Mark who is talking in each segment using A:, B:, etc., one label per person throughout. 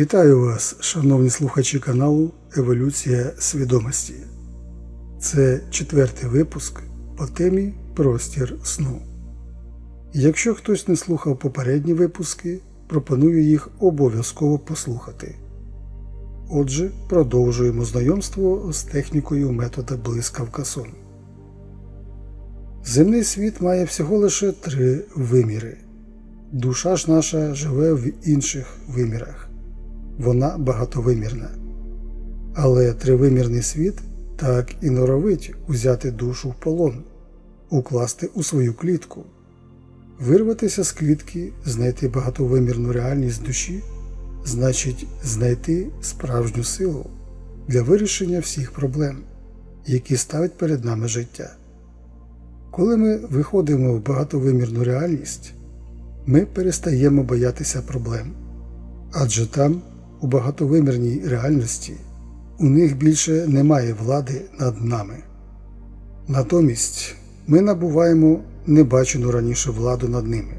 A: Вітаю вас, шановні слухачі каналу Еволюція свідомості. Це четвертий випуск по темі Простір сну. Якщо хтось не слухав попередні випуски, пропоную їх обов'язково послухати. Отже, продовжуємо знайомство з технікою метода блискавка сон. Земний світ має всього лише три виміри. Душа ж наша живе в інших вимірах вона багатовимірна. Але тривимірний світ так і норовить узяти душу в полон, укласти у свою клітку, вирватися з клітки, знайти багатовимірну реальність душі, значить знайти справжню силу для вирішення всіх проблем, які ставить перед нами життя. Коли ми виходимо в багатовимірну реальність, ми перестаємо боятися проблем, адже там у багатовимірній реальності у них більше немає влади над нами. Натомість ми набуваємо небачену раніше владу над ними.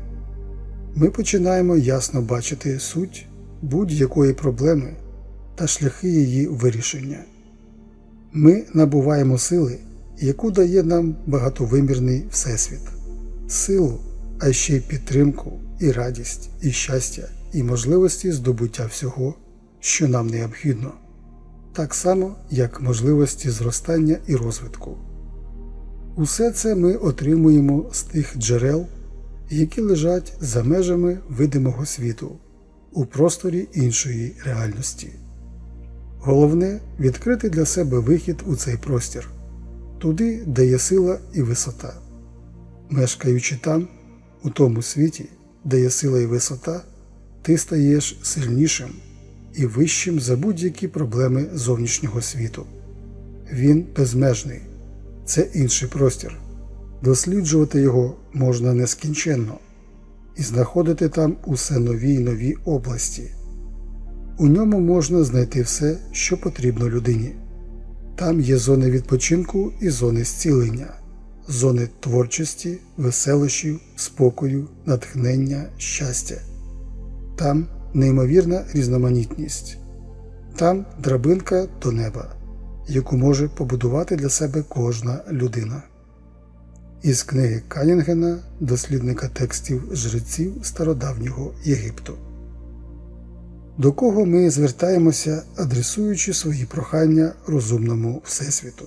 A: Ми починаємо ясно бачити суть будь-якої проблеми та шляхи її вирішення. Ми набуваємо сили, яку дає нам багатовимірний Всесвіт, силу, а ще й підтримку, і радість, і щастя, і можливості здобуття всього що нам необхідно, так само, як можливості зростання і розвитку. Усе це ми отримуємо з тих джерел, які лежать за межами видимого світу у просторі іншої реальності. Головне відкрити для себе вихід у цей простір, туди, де є сила і висота. Мешкаючи там, у тому світі, де є сила і висота, ти стаєш сильнішим і вищим за будь-які проблеми зовнішнього світу. Він безмежний, це інший простір. Досліджувати його можна нескінченно і знаходити там усе нові й нові області. У ньому можна знайти все, що потрібно людині. Там є зони відпочинку і зони зцілення, зони творчості, веселощів, спокою, натхнення, щастя. Там неймовірна різноманітність. Там драбинка до неба, яку може побудувати для себе кожна людина. Із книги Канінгена, дослідника текстів жреців стародавнього Єгипту. До кого ми звертаємося, адресуючи свої прохання розумному Всесвіту.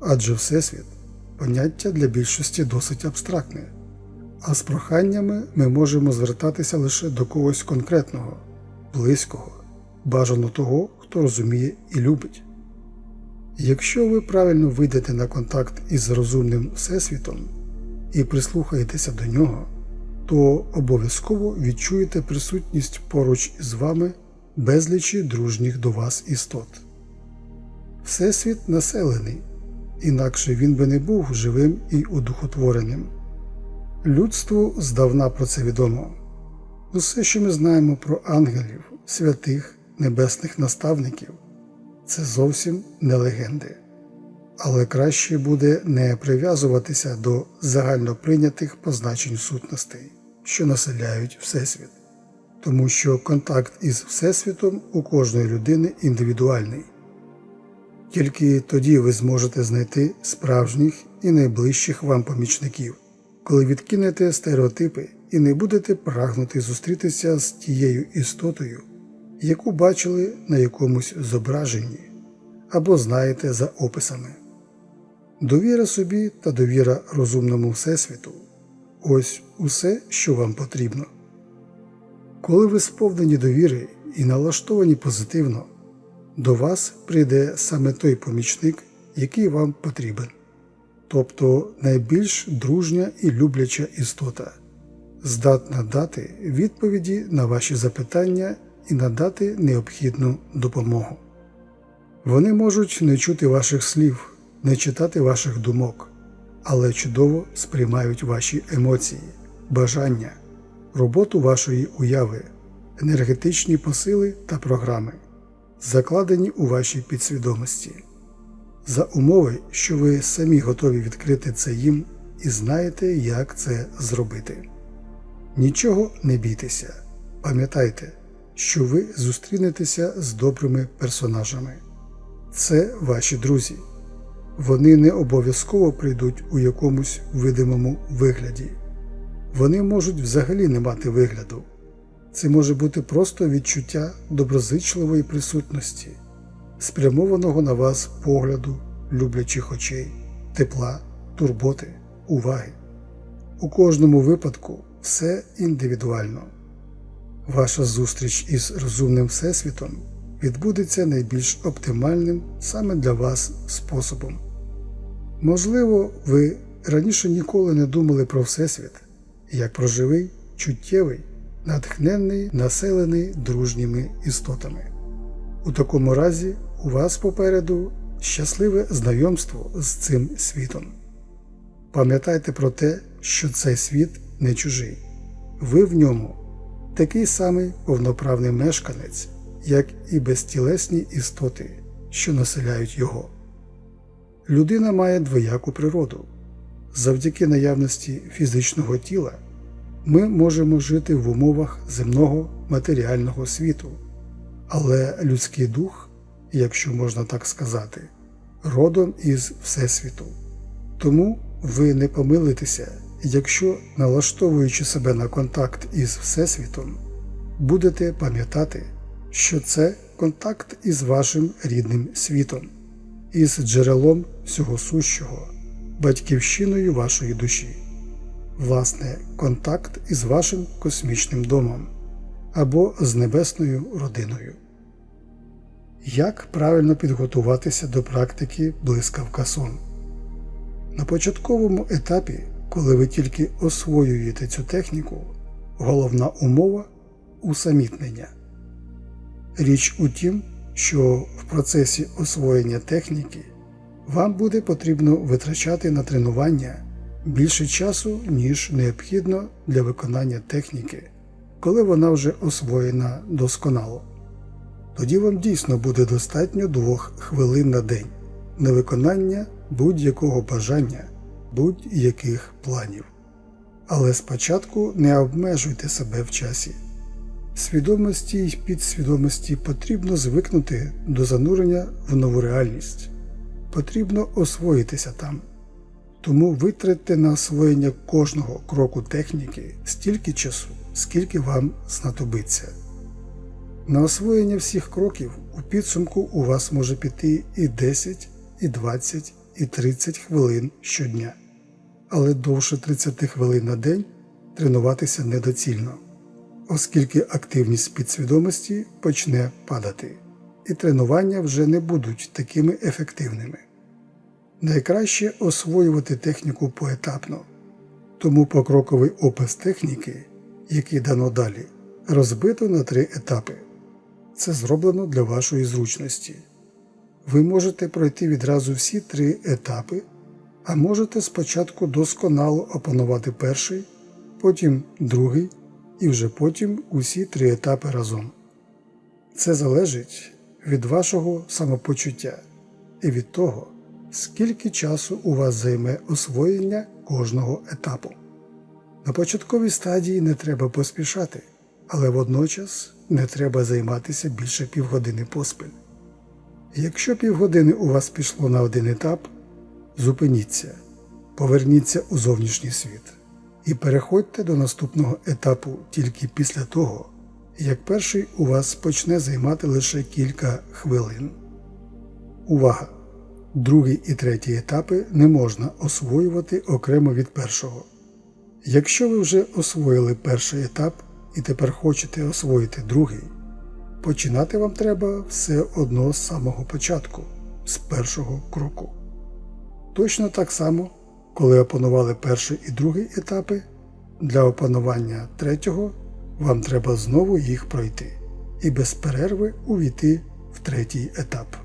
A: Адже Всесвіт поняття для більшості досить абстрактне а з проханнями ми можемо звертатися лише до когось конкретного, близького, бажано того, хто розуміє і любить. Якщо ви правильно вийдете на контакт із розумним Всесвітом і прислухаєтеся до нього, то обов'язково відчуєте присутність поруч із вами безлічі дружніх до вас істот. Всесвіт населений, інакше він би не був живим і одухотвореним. Людству здавна про це відомо. Усе, що ми знаємо про ангелів, святих, небесних наставників, це зовсім не легенди. Але краще буде не прив'язуватися до загально прийнятих позначень сутностей, що населяють Всесвіт, тому що контакт із Всесвітом у кожної людини індивідуальний. Тільки тоді ви зможете знайти справжніх і найближчих вам помічників коли відкинете стереотипи і не будете прагнути зустрітися з тією істотою, яку бачили на якомусь зображенні або знаєте за описами. Довіра собі та довіра розумному Всесвіту ось усе, що вам потрібно. Коли ви сповнені довіри і налаштовані позитивно, до вас прийде саме той помічник, який вам потрібен тобто найбільш дружня і любляча істота, здатна дати відповіді на ваші запитання і надати необхідну допомогу. Вони можуть не чути ваших слів, не читати ваших думок, але чудово сприймають ваші емоції, бажання, роботу вашої уяви, енергетичні посили та програми, закладені у вашій підсвідомості за умови, що ви самі готові відкрити це їм і знаєте, як це зробити. Нічого не бійтеся. Пам'ятайте, що ви зустрінетеся з добрими персонажами. Це ваші друзі. Вони не обов'язково прийдуть у якомусь видимому вигляді. Вони можуть взагалі не мати вигляду. Це може бути просто відчуття доброзичливої присутності, спрямованого на вас погляду, люблячих очей, тепла, турботи, уваги. У кожному випадку все індивідуально. Ваша зустріч із розумним Всесвітом відбудеться найбільш оптимальним саме для вас способом. Можливо, ви раніше ніколи не думали про Всесвіт як про живий, чуттєвий, натхненний, населений дружніми істотами. У такому разі у вас попереду щасливе знайомство з цим світом. Пам'ятайте про те, що цей світ не чужий. Ви в ньому такий самий повноправний мешканець, як і безтілесні істоти, що населяють його. Людина має двояку природу. Завдяки наявності фізичного тіла ми можемо жити в умовах земного матеріального світу, але людський дух, якщо можна так сказати, родом із Всесвіту. Тому ви не помилитеся, якщо, налаштовуючи себе на контакт із Всесвітом, будете пам'ятати, що це контакт із вашим рідним світом, із джерелом всього сущого, батьківщиною вашої душі, власне, контакт із вашим космічним домом або з небесною родиною. Як правильно підготуватися до практики блискавка сон? На початковому етапі, коли ви тільки освоюєте цю техніку, головна умова усамітнення. Річ у тім, що в процесі освоєння техніки вам буде потрібно витрачати на тренування більше часу, ніж необхідно для виконання техніки, коли вона вже освоєна досконало. Тоді вам дійсно буде достатньо двох хвилин на день на виконання будь-якого бажання, будь-яких планів. Але спочатку не обмежуйте себе в часі. Свідомості й підсвідомості потрібно звикнути до занурення в нову реальність, потрібно освоїтися там. Тому витратьте на освоєння кожного кроку техніки стільки часу, скільки вам знадобиться. На освоєння всіх кроків у підсумку у вас може піти і 10, і 20, і 30 хвилин щодня, але довше 30 хвилин на день тренуватися недоцільно, оскільки активність підсвідомості почне падати, і тренування вже не будуть такими ефективними. Найкраще освоювати техніку поетапно, тому покроковий опис техніки, який дано далі, розбито на три етапи. Це зроблено для вашої зручності. Ви можете пройти відразу всі три етапи, а можете спочатку досконало опанувати перший, потім другий і вже потім усі три етапи разом. Це залежить від вашого самопочуття і від того, скільки часу у вас займе освоєння кожного етапу. На початковій стадії не треба поспішати, але водночас не треба займатися більше півгодини поспіль. Якщо півгодини у вас пішло на один етап, зупиніться, поверніться у зовнішній світ і переходьте до наступного етапу тільки після того, як перший у вас почне займати лише кілька хвилин. Увага! Другий і третій етапи не можна освоювати окремо від першого. Якщо ви вже освоїли перший етап і тепер хочете освоїти другий, починати вам треба все одно з самого початку, з першого кроку. Точно так само, коли опанували перший і другий етапи, для опанування третього вам треба знову їх пройти і без перерви увійти в третій етап.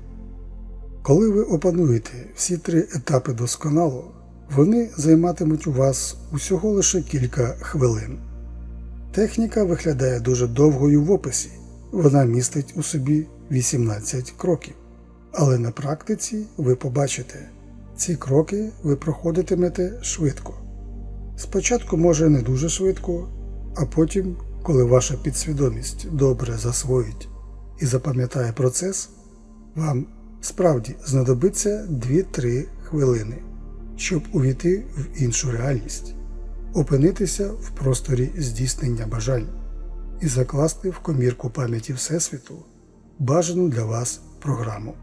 A: Коли ви опануєте всі три етапи досконало, вони займатимуть у вас усього лише кілька хвилин. Техніка виглядає дуже довгою в описі, вона містить у собі 18 кроків. Але на практиці ви побачите, ці кроки ви проходитимете швидко. Спочатку, може, не дуже швидко, а потім коли ваша підсвідомість добре засвоїть і запам'ятає процес, вам справді знадобиться 2-3 хвилини, щоб увійти в іншу реальність, опинитися в просторі здійснення бажань і закласти в комірку пам'яті Всесвіту бажану для вас програму,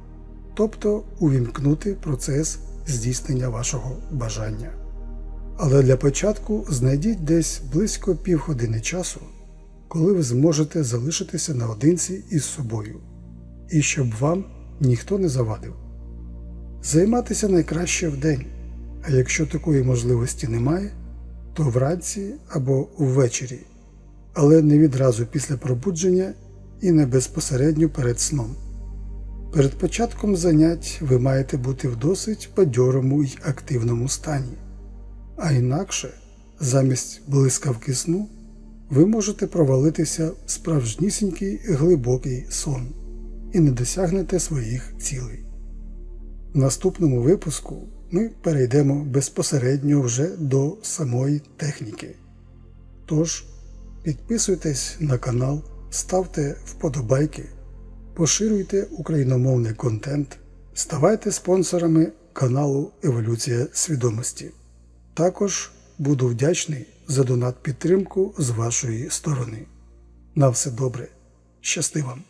A: тобто увімкнути процес здійснення вашого бажання. Але для початку знайдіть десь близько півгодини часу, коли ви зможете залишитися наодинці із собою, і щоб вам ніхто не завадив. Займатися найкраще вдень, а якщо такої можливості немає, то вранці або ввечері, але не відразу після пробудження і не безпосередньо перед сном. Перед початком занять ви маєте бути в досить бадьорому й активному стані, а інакше, замість блискавки сну, ви можете провалитися в справжнісінький глибокий сон і не досягнете своїх цілей. В наступному випуску ми перейдемо безпосередньо вже до самої техніки. Тож, підписуйтесь на канал, ставте вподобайки, поширюйте україномовний контент, ставайте спонсорами каналу Еволюція свідомості. Також буду вдячний за донат підтримку з вашої сторони. На все добре, щасти вам!